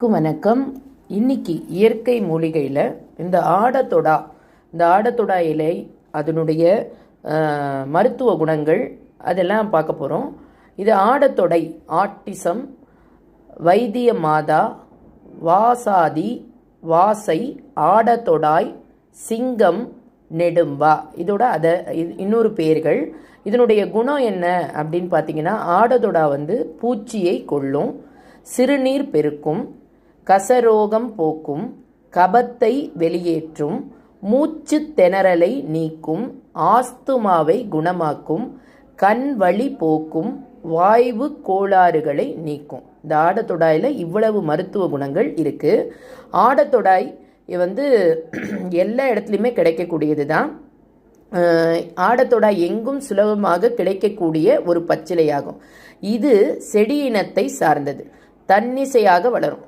அனைவருக்கும் வணக்கம். இன்னைக்கு இயற்கை மூலிகையில் இந்த ஆடத்தொடா இந்த ஆடத்தொடா இலை அதனுடைய மருத்துவ குணங்கள் அதெல்லாம் பார்க்க போகிறோம் இது ஆடத்தொடை ஆட்டிசம் வைத்திய மாதா வாசாதி வாசை ஆடத்தொடாய் சிங்கம் நெடும்பா. இதோட அதை இது இன்னொரு பெயர்கள் இதனுடைய குணம் என்ன அப்படின்னு பார்த்தீங்கன்னா ஆடதொடா வந்து பூச்சியை கொள்ளும் சிறுநீர் பெருக்கும் கசரோகம் போக்கும் கபத்தை வெளியேற்றும் மூச்சு திணறலை நீக்கும் ஆஸ்துமாவை குணமாக்கும் கண் வழி போக்கும் வாய்வு கோளாறுகளை நீக்கும். இந்த ஆடத்தொடாயில் இவ்வளவு மருத்துவ குணங்கள் இருக்குது ஆடத்தொடாய் வந்து எல்லா இடத்துலையுமே கிடைக்கக்கூடியது தான் ஆடத்தொடாய் எங்கும் சுலபமாக கிடைக்கக்கூடிய ஒரு பச்சிலையாகும். இது செடி இனத்தை சார்ந்தது. தன்னிசையாக வளரும்.